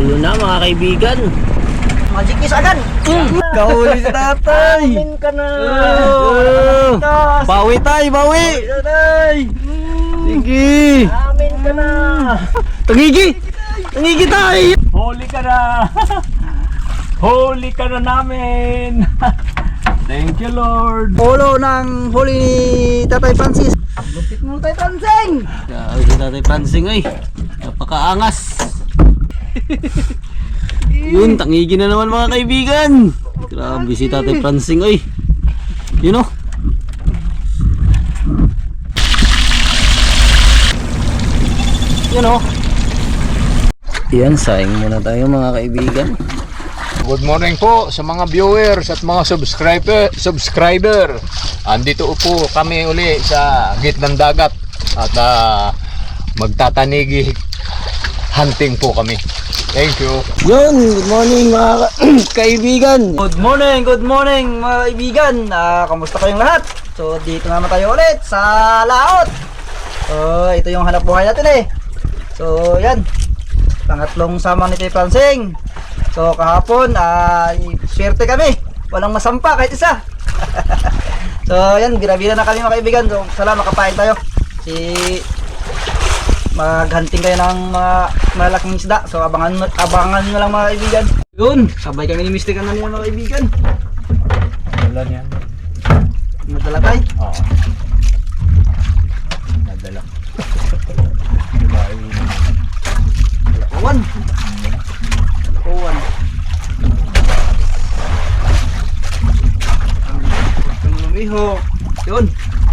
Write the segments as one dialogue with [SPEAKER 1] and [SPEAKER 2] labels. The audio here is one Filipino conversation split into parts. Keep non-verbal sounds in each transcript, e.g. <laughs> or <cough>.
[SPEAKER 1] Gulo na mga kaibigan.
[SPEAKER 2] Magic kiss agad.
[SPEAKER 1] Kahuli si tatay.
[SPEAKER 2] Amin ka na.
[SPEAKER 1] Oh. Bawi tay, bawi.
[SPEAKER 2] Tatay.
[SPEAKER 1] Sige.
[SPEAKER 2] Amin ka na.
[SPEAKER 1] Tangigi. Tangigi tay.
[SPEAKER 3] Holy ka na! <laughs> Holy ka na namin! <laughs> Thank you, Lord!
[SPEAKER 2] Polo ng huli ni Tatay Francis. Lupit mo tayo Fransing.
[SPEAKER 1] Grabe si tatay Pransing ay. Napakaangas. <laughs> Yun, tangigi na naman mga kaibigan. Grabe si tatay Pransing ay. Yun oh. Yun oh. Yan, sayang muna tayo mga kaibigan.
[SPEAKER 4] Good morning po sa mga viewers at mga subscriber. Subscriber. Andito po kami uli sa gitnang dagat at ah, magtatanigi hunting po kami. Thank you.
[SPEAKER 1] Yun, good morning mga ka- <clears throat> kaibigan.
[SPEAKER 2] Good morning, good morning mga kaibigan. Ah, kamusta kayong lahat? So dito naman tayo ulit sa laot. So ito yung hanap buhay natin eh. So yan. Pangatlong sama ni Tay Fransing. So kahapon ay swerte kami. Walang masampa kahit isa. <laughs> so yan, bira-bira na kami mga kaibigan. So sana makapain tayo. Si maghunting kayo ng mga malaking isda. So abangan abangan nyo lang mga kaibigan. Yun, sabay kami ni Mr. Kanan mga kaibigan.
[SPEAKER 4] Wala niyan.
[SPEAKER 2] Madala tayo.
[SPEAKER 4] Oo. Nadala.
[SPEAKER 2] Kawan. Kawan. Ang lumiho. Yun.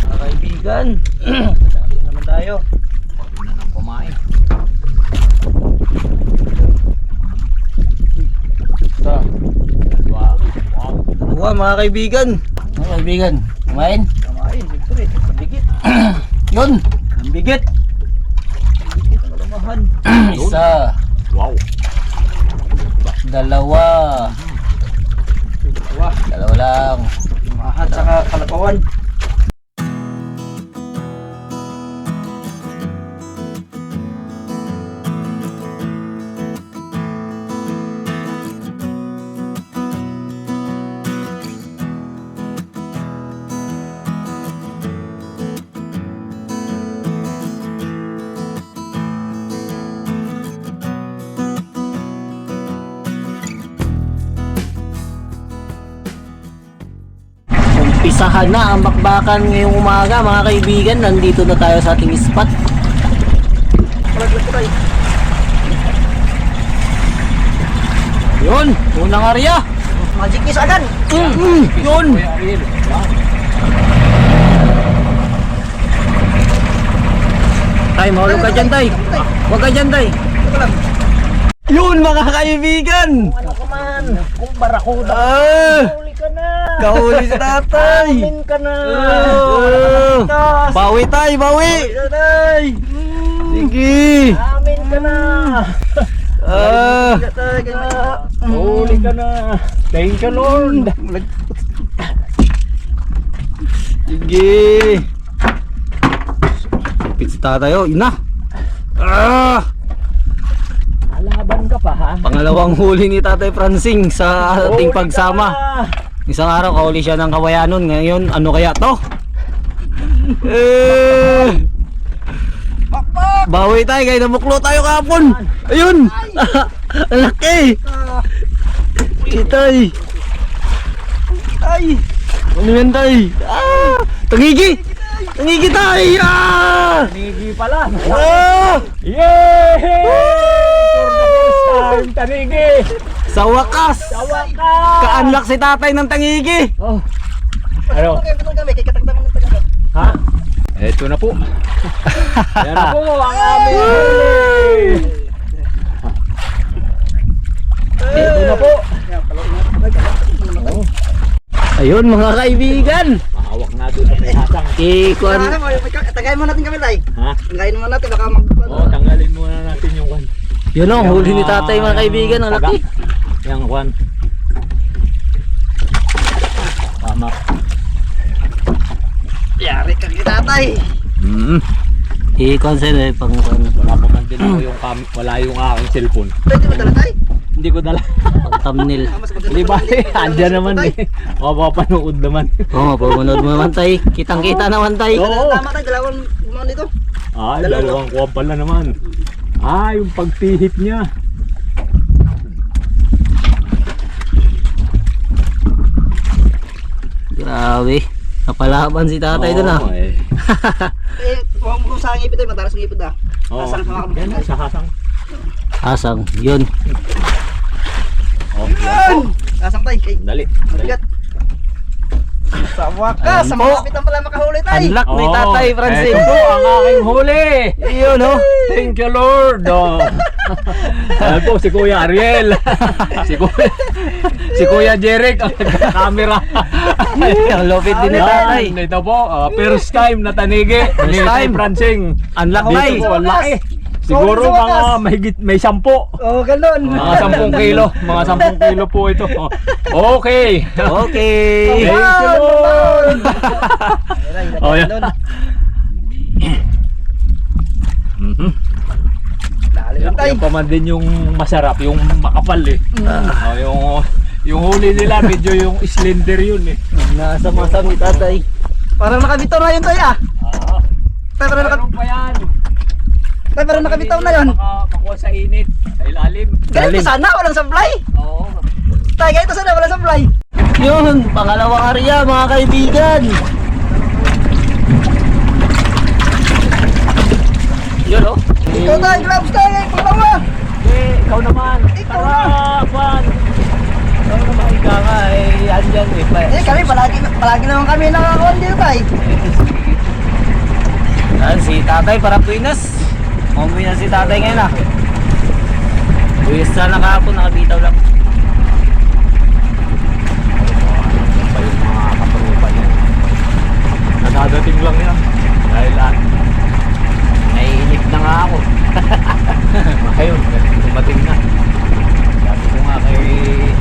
[SPEAKER 1] Mga kaibigan. <clears throat>
[SPEAKER 2] Dali naman tayo.
[SPEAKER 4] na nang kumain.
[SPEAKER 1] Ito.
[SPEAKER 4] Wow. Wow.
[SPEAKER 1] Dalawa mga kaibigan. Mga kaibigan, kumain.
[SPEAKER 2] Kamain, siyempre. Mabigit. <clears throat>
[SPEAKER 1] Yun.
[SPEAKER 2] Mabigit ang kalamahan. <clears throat>
[SPEAKER 1] Isa,
[SPEAKER 4] Wow.
[SPEAKER 1] dalawa,
[SPEAKER 2] Wah,
[SPEAKER 1] dalawa lang.
[SPEAKER 2] mahat saka kalakawan.
[SPEAKER 1] Umpisahan na ang bakbakan ngayong umaga mga kaibigan. Nandito na tayo sa ating spot. Yun, unang area.
[SPEAKER 2] Magic kiss agad.
[SPEAKER 1] Mm, mm, yun. Tay, mahulog ka dyan, tay. Huwag ka dyan, tay. Yun, mga kaibigan.
[SPEAKER 2] Ano ka man? Kung barakuda.
[SPEAKER 1] Ah. Kahuli si tatay.
[SPEAKER 2] Amin ka na.
[SPEAKER 1] Oh. Bawi, tay, bawi.
[SPEAKER 2] Tatay.
[SPEAKER 1] Sige.
[SPEAKER 2] Amin ka na.
[SPEAKER 1] Ah,
[SPEAKER 2] Tatay ka na.
[SPEAKER 3] Thank you, Lord!
[SPEAKER 1] sige. Kapit si tatay, oh. Yun na. Ah,
[SPEAKER 3] Alaban ka pa, ha?
[SPEAKER 1] pangalawang huli ni Tatay Francing sa ating pagsama. Isang araw kahuli siya ng kawayanon. Ngayon, ano kaya to? Eh, bawi tayo, kaya namuklo tayo kahapon. Ayun! <laughs> Laki! Itay!
[SPEAKER 2] Ay.
[SPEAKER 1] Ano yan tay? Ah! Tangigi! Tangigi tay! Ah!
[SPEAKER 3] Tanigi pala!
[SPEAKER 1] Ah!
[SPEAKER 3] Yay! For the first time, tanigi!
[SPEAKER 1] Sa wakas!
[SPEAKER 3] Tawa ka!
[SPEAKER 1] Ka-unlock si tatay ng tangigi!
[SPEAKER 3] Oh. Ano?
[SPEAKER 2] Ito tagagat.
[SPEAKER 3] Ha? Eto na po. <laughs> Yan na po ang aming. Eto na po.
[SPEAKER 1] Ayun mga kaibigan!
[SPEAKER 3] Mahawak sa pinasang.
[SPEAKER 1] Ikuan.
[SPEAKER 2] Tara, mo, Tagayin mo natin kami, tay.
[SPEAKER 3] Ha?
[SPEAKER 2] Tagayin mo natin. Baka mag...
[SPEAKER 3] Oo, tanggalin muna natin yung kwan.
[SPEAKER 1] Yun o, huli ni tatay mga kaibigan. Ang laki.
[SPEAKER 3] Yung kwan. Tama.
[SPEAKER 2] Yari ka kita, tay.
[SPEAKER 1] Mm. I-consider eh, pang pang,
[SPEAKER 3] Wala pa man din ako yung cam, wala yung aking cellphone.
[SPEAKER 2] Pwede ba dala tayo?
[SPEAKER 3] Hindi ko dala. <laughs>
[SPEAKER 1] pang thumbnail.
[SPEAKER 2] Ah, mas maganda
[SPEAKER 3] Di ba? Andyan naman
[SPEAKER 2] Tay.
[SPEAKER 3] eh. Mapapanood naman.
[SPEAKER 1] Oo, oh, papunod mo naman tay. Kitang-kita naman tay.
[SPEAKER 3] Oo.
[SPEAKER 2] Tama tayo, dalawang gumawa dito.
[SPEAKER 3] Ay,
[SPEAKER 2] Dalawa.
[SPEAKER 3] dalawang kuwan pala naman. Ah, yung pagpihit niya.
[SPEAKER 1] Grabe. Napalaban si tatay doon ah.
[SPEAKER 3] Eh. <laughs>
[SPEAKER 2] Eh, huwag mo sa ngipin tayo, matalas ang ngipin na.
[SPEAKER 3] Oo.
[SPEAKER 2] Asang sa mga
[SPEAKER 3] Yan, sa hasang.
[SPEAKER 1] Asang, yun.
[SPEAKER 3] Oh,
[SPEAKER 2] Yan! Asang tayo, kay
[SPEAKER 3] Dali. Dali.
[SPEAKER 2] mabigat. Sa wakas, sa mga kapitan pala makahuli tayo.
[SPEAKER 1] Unlock ni
[SPEAKER 3] Oo,
[SPEAKER 1] tatay Francine.
[SPEAKER 3] Ito ang aking huli.
[SPEAKER 1] Yun oh.
[SPEAKER 3] Thank you Lord. Oh. <laughs> Ayan po si Kuya Ariel. si Kuya si Kuya Jeric ang camera.
[SPEAKER 1] Ang lupit din ni tatay.
[SPEAKER 3] Ito po, uh, first time na tanigi.
[SPEAKER 1] First time.
[SPEAKER 3] Francing.
[SPEAKER 1] Unlock
[SPEAKER 3] Dito
[SPEAKER 1] tay.
[SPEAKER 3] po, ang laki. Siguro
[SPEAKER 2] wakas.
[SPEAKER 3] mga mahigit may sampo.
[SPEAKER 2] Oh, ganun.
[SPEAKER 3] Mga 10 <laughs> kilo. Mga 10 kilo po ito. Okay.
[SPEAKER 1] Okay.
[SPEAKER 3] Thank you Lord.
[SPEAKER 2] Oh,
[SPEAKER 3] yan.
[SPEAKER 2] yan. Lang tayo.
[SPEAKER 3] yan pa man din yung masarap, yung makapal eh. Oh, yung yung huli nila medyo yung slender yun eh.
[SPEAKER 1] Nasa masa ni tatay.
[SPEAKER 2] Parang nakabitaw na yun tayo ah.
[SPEAKER 3] Ah,
[SPEAKER 2] Tayo parang, naka,
[SPEAKER 3] meron pa yan.
[SPEAKER 2] tayo parang nakabitaw na yun.
[SPEAKER 3] Baka makuha sa init, sa ilalim.
[SPEAKER 2] Ganito sana, walang sablay.
[SPEAKER 3] Oo.
[SPEAKER 2] Tayo ganito sana, walang sablay.
[SPEAKER 1] Yun, pangalawang area mga kaibigan. Yun oh.
[SPEAKER 2] Ikaw tayo, gloves tayo, pangalawa.
[SPEAKER 3] Eh, ikaw naman.
[SPEAKER 2] Ikaw
[SPEAKER 3] Tara, Juan.
[SPEAKER 1] Ikaw naman ika nga eh, andyan eh. Pa.
[SPEAKER 2] Eh kami, palagi, palagi naman kami nakakaon dito tayo.
[SPEAKER 1] Yan, si tatay para Pinas. Umuwi na si tatay ngayon ah. Uwis sana kahapon, nakabitaw lang.
[SPEAKER 3] Nadadating lang yan. Dahil ah, naiinip na nga ako. <laughs> Ayun, dumating na. Sabi ko nga kay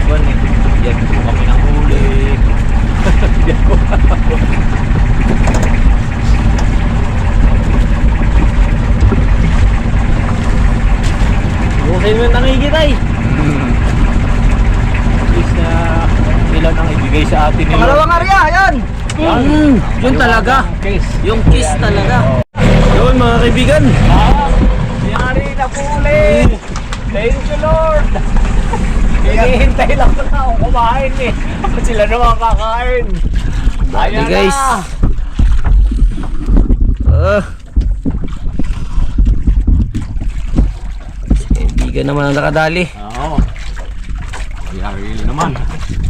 [SPEAKER 3] Juan eh, yan po kami ng huli. <laughs> Yan po.
[SPEAKER 1] Okay mo yung nangigitay.
[SPEAKER 3] At least na ilan ang ibigay sa atin nila.
[SPEAKER 2] Pangalawang area, yan.
[SPEAKER 1] Mm, yun talaga. Yung kiss talaga. Yun mga kaibigan.
[SPEAKER 3] Ah, yari na po ulit. Thank you Lord. Hinihintay lang ko na akong kumain eh. Sila naman kakain. Ayan
[SPEAKER 1] guys.
[SPEAKER 3] na.
[SPEAKER 1] Ah. Kaibigan naman ang nakadali.
[SPEAKER 3] Oo. Yari naman.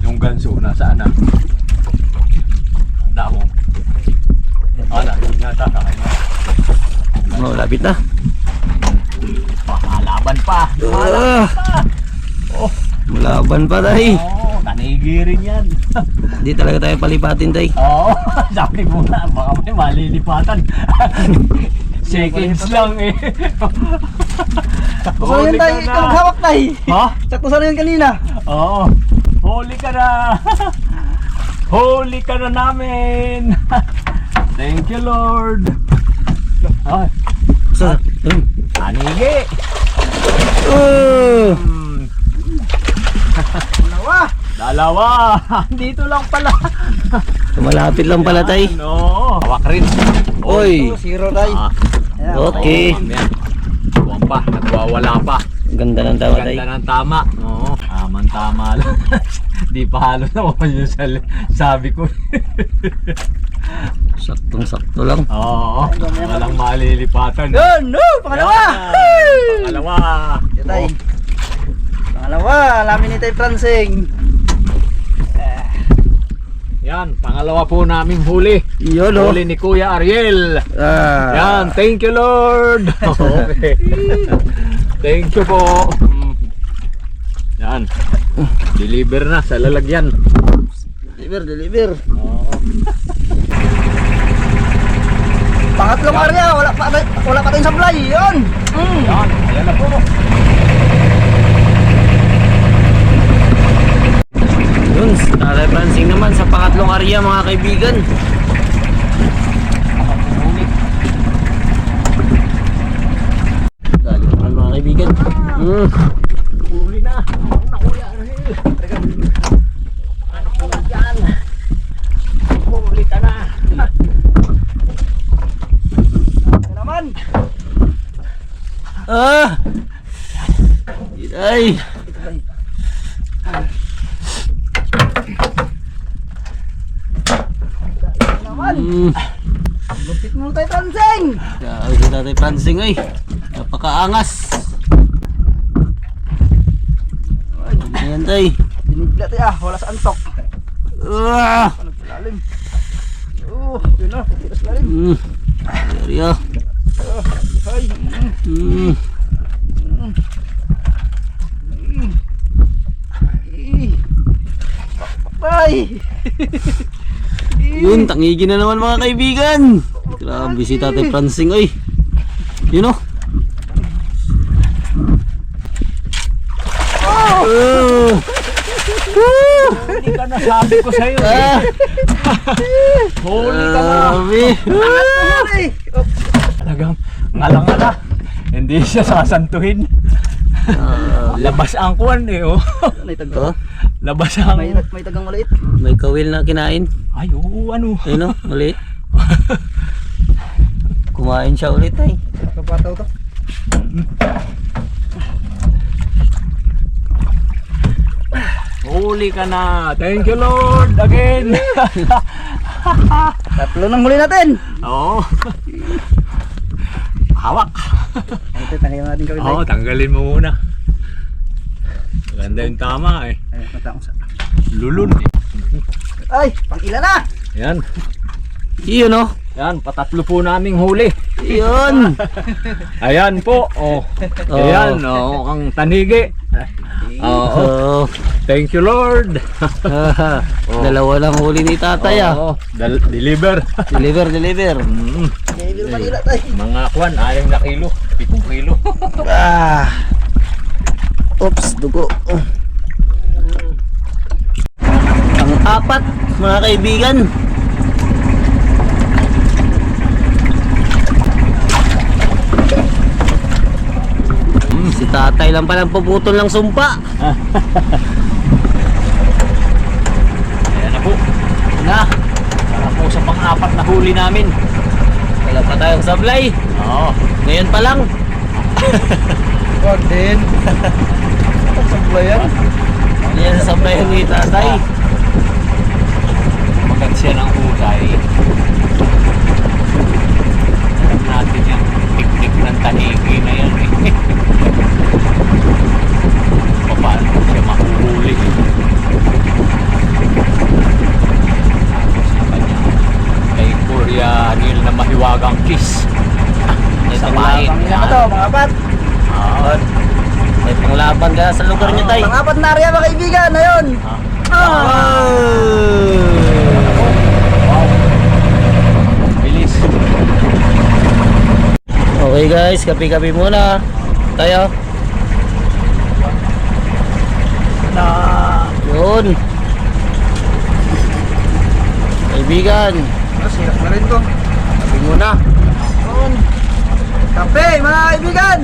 [SPEAKER 3] Yung ganso nasaan na? Handa mo. Ah, nandun yata. Kakain na.
[SPEAKER 1] Oh, lapit na.
[SPEAKER 3] Pakalaban pa.
[SPEAKER 1] Ah.
[SPEAKER 3] Oh.
[SPEAKER 1] Malaban pa tay.
[SPEAKER 3] Oo, tanigi rin yan. <laughs>
[SPEAKER 1] Hindi talaga tayo palipatin tay.
[SPEAKER 3] Oo, <laughs> sabi mo na, baka may malilipatan. <laughs> Seconds lang eh. Huli
[SPEAKER 2] yun tayo, ikaw hawak tayo.
[SPEAKER 3] Ha?
[SPEAKER 2] Sakto sana yun kanina.
[SPEAKER 3] Oo. Huli ka na. Huli ka na namin. Thank you Lord. Ay,
[SPEAKER 1] Sa. Yun.
[SPEAKER 3] anigi.
[SPEAKER 1] Uh.
[SPEAKER 2] Dalawa.
[SPEAKER 3] dalawa. <laughs> Dito lang pala. <laughs>
[SPEAKER 1] Malapit lang pala tay.
[SPEAKER 3] No. Hawak rin.
[SPEAKER 1] Oy.
[SPEAKER 2] Zero tayo.
[SPEAKER 3] Ah.
[SPEAKER 1] Okay.
[SPEAKER 3] oh. Buwan pa, nagwawala pa.
[SPEAKER 1] Ganda ng tawa tay.
[SPEAKER 3] Ganda ng tama. Oo, tamang tama <laughs> lang. Di pa halos naman yung sabi ko.
[SPEAKER 1] Saktong sakto lang.
[SPEAKER 3] Oo, walang malilipatan.
[SPEAKER 2] Yun, no, pangalawa.
[SPEAKER 3] Yan, Pangalawa.
[SPEAKER 2] Yan tayo. Pangalawa, alamin ni Francing.
[SPEAKER 3] Yan, pangalawa po naming huli.
[SPEAKER 1] Yun oh.
[SPEAKER 3] Huli ni Kuya Ariel.
[SPEAKER 1] Ah.
[SPEAKER 3] Yan, thank you Lord. <laughs> Okay. thank you po. Yan. Deliver na sa lalagyan.
[SPEAKER 1] Deliver, deliver.
[SPEAKER 3] Oo.
[SPEAKER 2] Pangatlong area, wala pa, wala pa tayong supply. Yun. Mm.
[SPEAKER 3] Yan, ayan na po.
[SPEAKER 1] Yun, Tatay Francing naman sa pangatlong area mga kaibigan. Dali naman mga kaibigan. Mm.
[SPEAKER 3] Uli na. Nakuli ang rahil. Ano ko lang dyan? Ka na.
[SPEAKER 1] Ah! Ay!
[SPEAKER 2] Ano naman?
[SPEAKER 1] Mm.
[SPEAKER 2] Lupit mo tayo, Tanseng!
[SPEAKER 1] Grabe si Tatay Pransing ay. Napakaangas. Ayan tay.
[SPEAKER 2] Dinigla tayo ah, wala sa antok.
[SPEAKER 1] Ah!
[SPEAKER 2] Ano sa lalim? Oh, yun na, tira sa lalim.
[SPEAKER 1] Mm. Seryo.
[SPEAKER 2] Ay, mm. Ay!
[SPEAKER 1] Yun, tangigi na naman mga kaibigan. Grabe si Tatay Pransing ay. Yun oh. Oh!
[SPEAKER 3] Huli ka na, sabi ko sa'yo. eh.
[SPEAKER 1] Ah!
[SPEAKER 3] Huli ka na. Talagang ngalangala. Hindi <laughs> siya sasantuhin.
[SPEAKER 1] Ah,
[SPEAKER 3] Labas ang kuwan eh, oh.
[SPEAKER 2] may tagang,
[SPEAKER 3] Labas ang...
[SPEAKER 2] may, may tagang maliit.
[SPEAKER 1] may kawil na kinain.
[SPEAKER 3] Ay, oo, ano.
[SPEAKER 1] Ayun oh, maliit. <laughs> Kumain siya ulit ay.
[SPEAKER 2] Kapataw to.
[SPEAKER 3] Huli ka na. Thank you, Lord, again.
[SPEAKER 2] Tatlo nang huli natin.
[SPEAKER 3] Oo. <laughs> Hawak.
[SPEAKER 2] Ito, tanggalin natin kawin
[SPEAKER 3] Oo, tanggalin mo muna. Ganda yung tama eh.
[SPEAKER 2] Ay, mataong sa...
[SPEAKER 3] Lulun eh.
[SPEAKER 2] Ay, pang ilan na?
[SPEAKER 3] Yan.
[SPEAKER 1] Yun oh.
[SPEAKER 3] Yan, patatlo po naming huli.
[SPEAKER 1] Yun.
[SPEAKER 3] Ayan po. Oh.
[SPEAKER 1] Oh.
[SPEAKER 3] Ayan, oh, ang tanigi. Oo.
[SPEAKER 1] Oh.
[SPEAKER 3] Thank you, Lord. <laughs>
[SPEAKER 1] Dalawa lang huli ni tatay ah.
[SPEAKER 3] Oo, dal- deliver.
[SPEAKER 1] Deliver, deliver.
[SPEAKER 3] Mm,
[SPEAKER 2] manila tayo.
[SPEAKER 3] mga kwan, aling na kilo. Pitong kilo. <laughs>
[SPEAKER 1] Ah. Oops, dugo. Ang apat, mga kaibigan. Hmm, si tatay lang palang puputol ng sumpa.
[SPEAKER 3] Ayan na po.
[SPEAKER 1] Na,
[SPEAKER 3] Para po sa pang-apat na huli namin.
[SPEAKER 1] Wala pa tayong sablay.
[SPEAKER 3] Oo.
[SPEAKER 1] Ngayon pa lang. <laughs>
[SPEAKER 2] Wag din. Sablayan.
[SPEAKER 1] Yan sa sablay ni tatay.
[SPEAKER 3] Maganda siya ng husay. Alam natin yung tiktik ng tanigi na yan eh. <laughs> Paano ko siya mahuhuli. Tapos yung kanya kay Neil na mahiwagang kiss.
[SPEAKER 2] Pang ilan na to, mga apat.
[SPEAKER 3] Oo.
[SPEAKER 1] May panglaban ka sa lugar niyo tay.
[SPEAKER 2] Pang apat na area mga kaibigan, ayun.
[SPEAKER 1] Ah!
[SPEAKER 3] Wow. Bilis.
[SPEAKER 1] Okay guys, kapi-kapi muna. Tayo.
[SPEAKER 3] Na
[SPEAKER 1] Yun. Kaibigan,
[SPEAKER 2] Ah, sirap na rin to.
[SPEAKER 1] kapi muna.
[SPEAKER 2] Yun. Kape, mga kaibigan.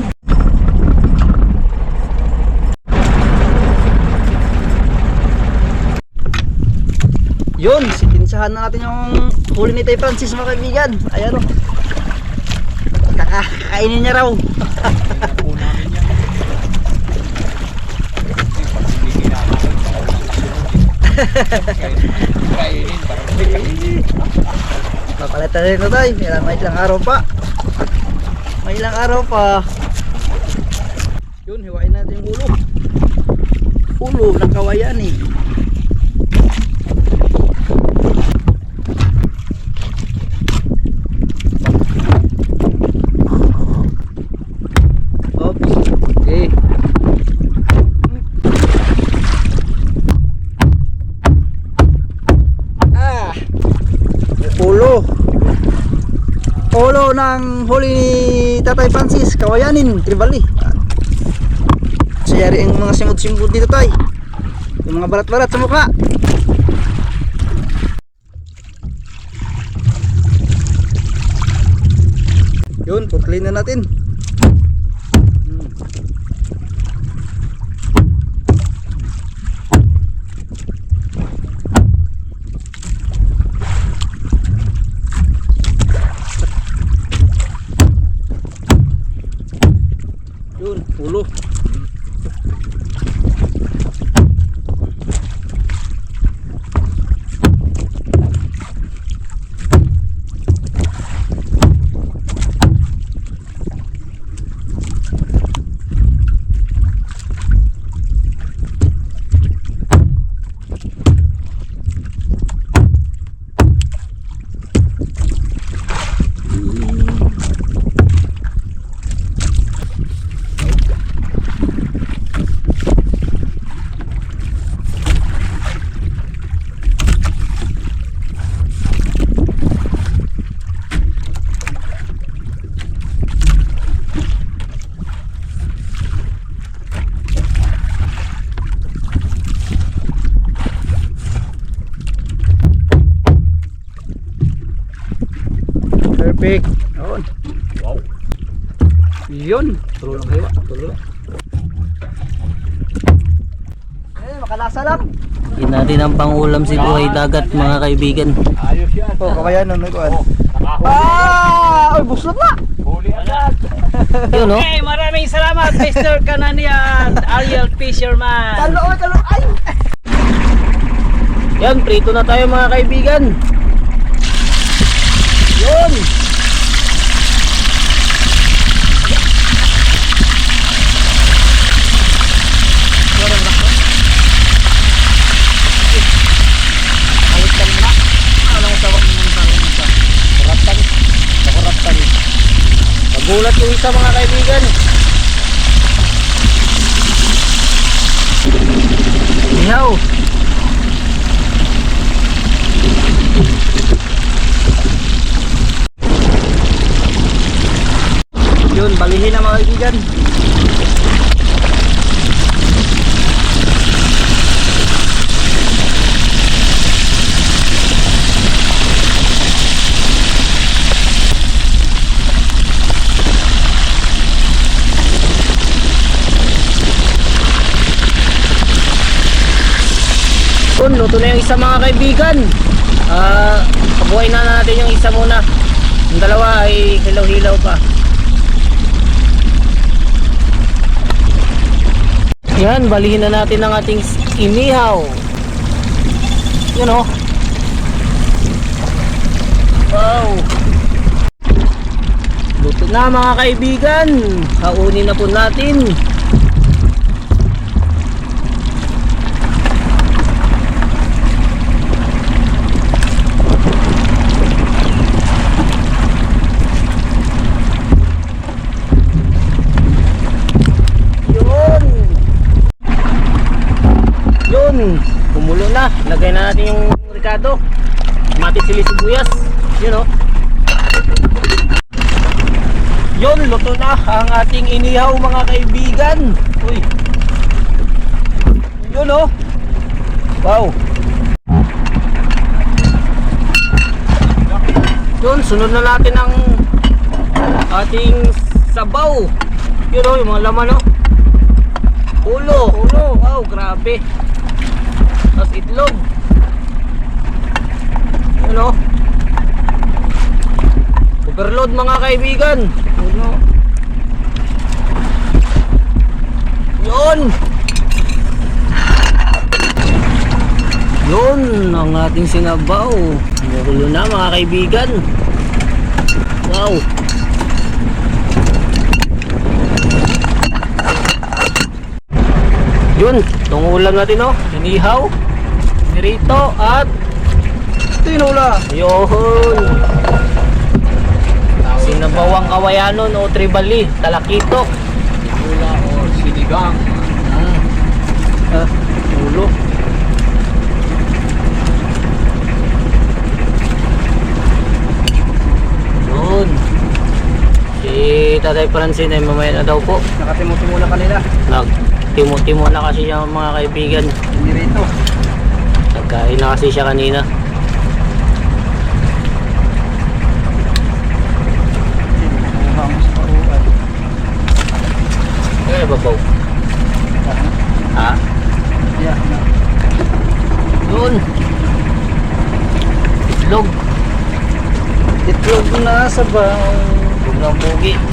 [SPEAKER 2] Yun, sitinsahan na natin yung huli ni Tay Francis mga kaibigan. Ayan o. Kakakainin niya raw. <laughs>
[SPEAKER 3] po namin yan. Kainin para
[SPEAKER 2] Papalitan rin ito tay. May, may ilang araw pa. May ilang araw pa. Yun, hiwain natin yung ulo. Ulo ng kawayan eh. Oops. Okay. Ah! Ulo. Ulo ng huli ni Tatay Francis, Kawayanin, Tribali. Sayari ang mga simot-simot dito tay. Yung mga balat-balat sa mukha. Yun, putlin na natin. Hmm.
[SPEAKER 3] Yun. Tulo lang kayo. Tulo lang.
[SPEAKER 2] Eh, makalasa lang.
[SPEAKER 1] Hindi pangulam si Buhay Dagat mga kaibigan.
[SPEAKER 3] Ayos yan.
[SPEAKER 2] Oh, kawayan nun, may kuhan.
[SPEAKER 3] Nakahuli.
[SPEAKER 2] Ah! Ay, buslot na!
[SPEAKER 3] Huli agad. <laughs>
[SPEAKER 1] Yun no?
[SPEAKER 5] Okay, maraming salamat Mr. Kananian, Ariel Fisherman.
[SPEAKER 2] Talo, ay, talo, ay!
[SPEAKER 1] Yan, prito na tayo mga kaibigan. Yun! Nagulat yung isa mga kaibigan. Ihaw.
[SPEAKER 2] Yun, balihin na mga kaibigan.
[SPEAKER 1] Yun, luto na yung isa mga kaibigan. Ah, kabuhay na natin yung isa muna. Yung dalawa ay hilaw-hilaw pa. Yan, balihin na natin ang ating inihaw. Yun oh. Wow. Luto na mga kaibigan. Kaunin na po natin. Yun. Yun. Kumulo na. Lagay na natin Ricardo. Mati sili sibuyas. Yun oh. Yun, luto na ang ating inihaw mga kaibigan. Uy. Yun oh. Wow. Yun, sunod na natin ang ating sabaw. Yun oh, yung mga laman oh. Ulo, ulo. Wow, grabe. Tapos itlog. Oh. Overload mga kaibigan. Uno. Yun. Yun ang ating sinabaw. Magulo na mga kaibigan. Wow. Yun, itong ulam natin oh. Inihaw, nirito at
[SPEAKER 2] Tinula.
[SPEAKER 1] yun. Sinabawang kawayanon o tribali, talakito.
[SPEAKER 3] Wala o sinigang.
[SPEAKER 1] Ah, ulo. Yun. Si Tatay Francine ay mamaya na daw po.
[SPEAKER 2] Nakatimuti muna kanila.
[SPEAKER 1] Nag timo-timo na kasi siya mga kaibigan.
[SPEAKER 2] Hindi rito.
[SPEAKER 1] Nagkain na kasi siya kanina. Eh, babaw. Ha?
[SPEAKER 2] Yeah.
[SPEAKER 1] Yun. Itlog.
[SPEAKER 2] Itlog na sa baw.
[SPEAKER 1] Huwag ng pugi.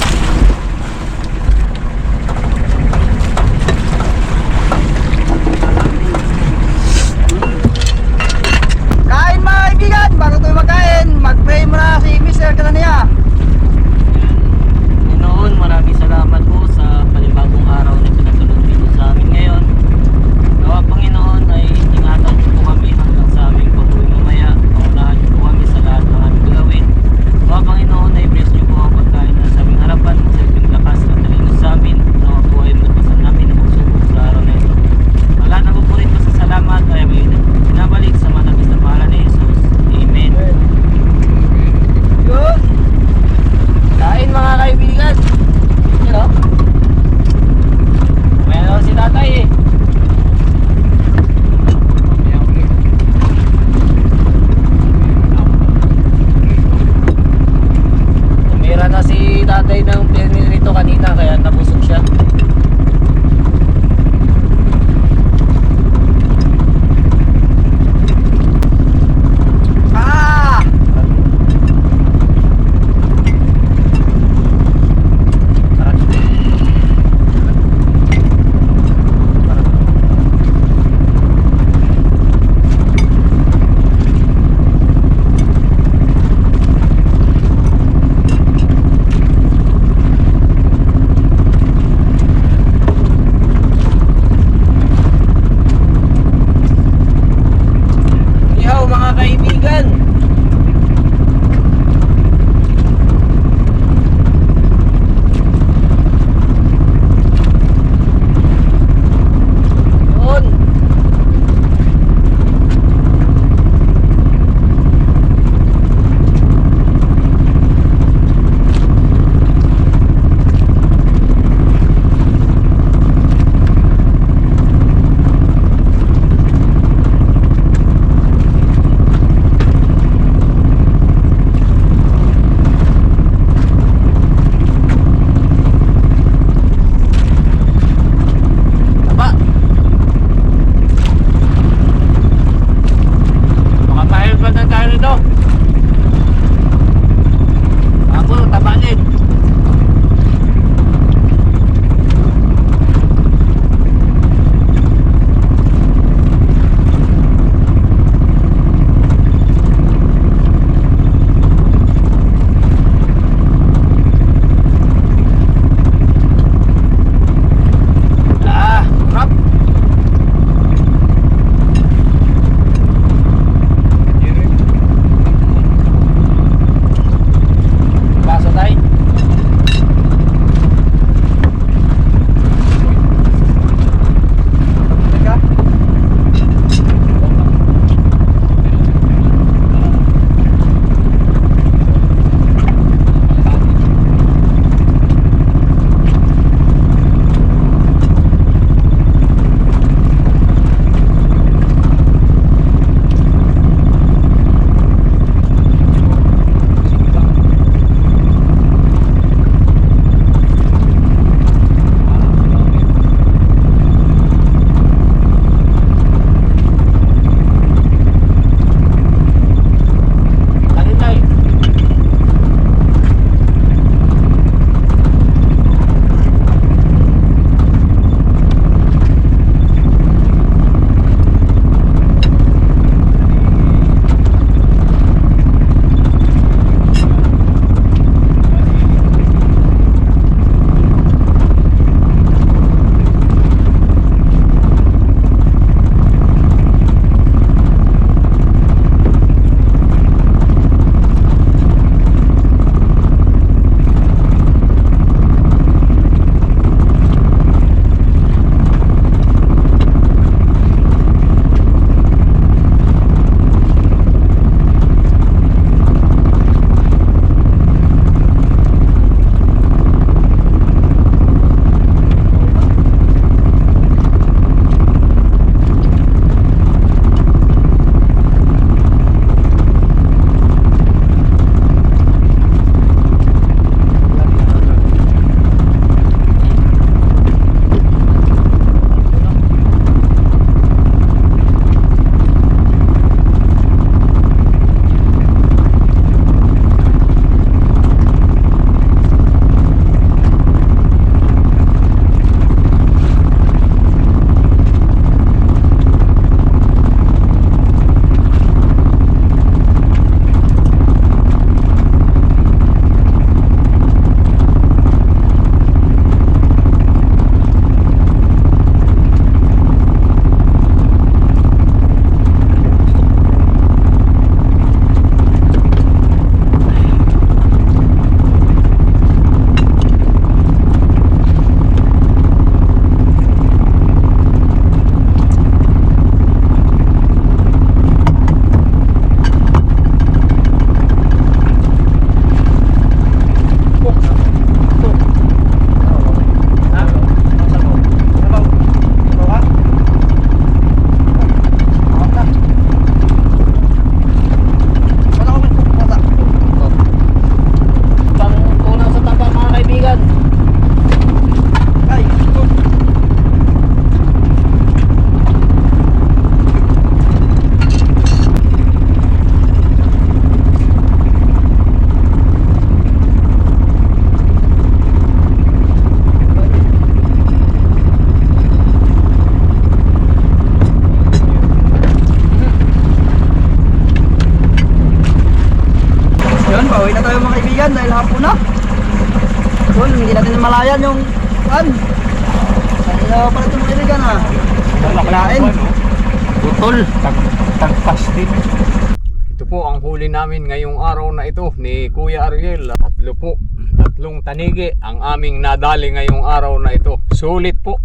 [SPEAKER 3] Huli namin ngayong araw na ito ni Kuya Ariel. Tatlo po, tatlong tanigi ang aming nadali ngayong araw na ito. Sulit po.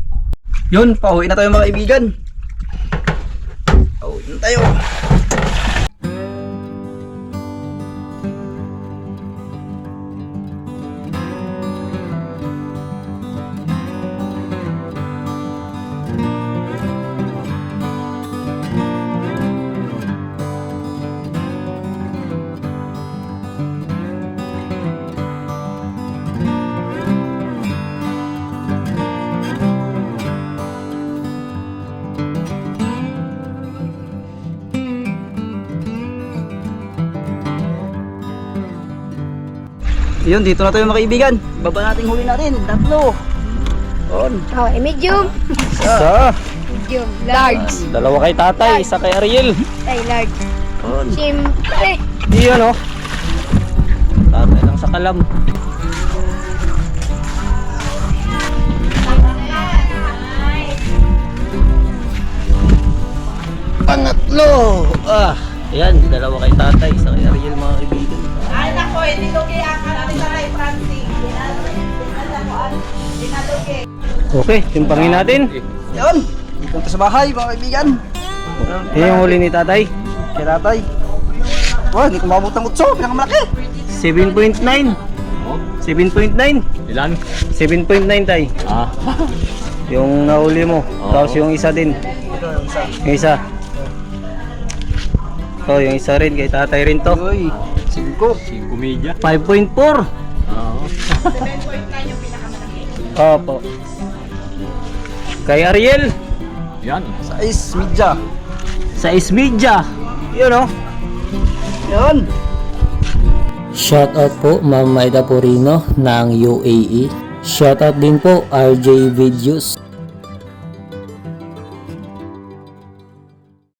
[SPEAKER 2] Yun, pauwi na tayo mga kaibigan. Yun, dito na tayo mga kaibigan. Baba natin huli natin. Tatlo. On.
[SPEAKER 6] Oh, eh, medium.
[SPEAKER 2] Isa.
[SPEAKER 6] Medium. Large.
[SPEAKER 1] Dalawa kay tatay, isa kay Ariel.
[SPEAKER 6] Ay, large.
[SPEAKER 2] On.
[SPEAKER 6] Siyempre.
[SPEAKER 1] Iyon oh. Tatay lang sa kalam. Pangatlo! Ah, ayan, dalawa kay tatay, isa kay Ariel mga kaibigan.
[SPEAKER 7] Ay, nako, hindi ko kaya
[SPEAKER 1] Okay, timpangin natin.
[SPEAKER 2] Yun. Dito na sa bahay mga kaibigan.
[SPEAKER 1] Yan yung huli ni tatay.
[SPEAKER 2] Kaya tatay. Wah, hindi ko mabot ng utso. Pinakamalaki.
[SPEAKER 1] 7.9. 7.9.
[SPEAKER 3] Ilan?
[SPEAKER 1] 7.9 tay.
[SPEAKER 3] Ah, <laughs>
[SPEAKER 1] Yung nahuli mo. Tapos yung isa din.
[SPEAKER 2] Ito yung isa.
[SPEAKER 1] Yung isa. Oh, yung isa rin kay tatay rin to.
[SPEAKER 2] Uy. Cinco.
[SPEAKER 3] si Kumidya.
[SPEAKER 1] 5.4.
[SPEAKER 3] Oo.
[SPEAKER 1] Opo. Kay Ariel
[SPEAKER 3] Yan.
[SPEAKER 2] Sais. Midya.
[SPEAKER 1] sa Ismedia. Yun oh.
[SPEAKER 2] Yun.
[SPEAKER 8] Shoutout po Ma'am Maida Porino ng UAE. Shoutout din po RJ Videos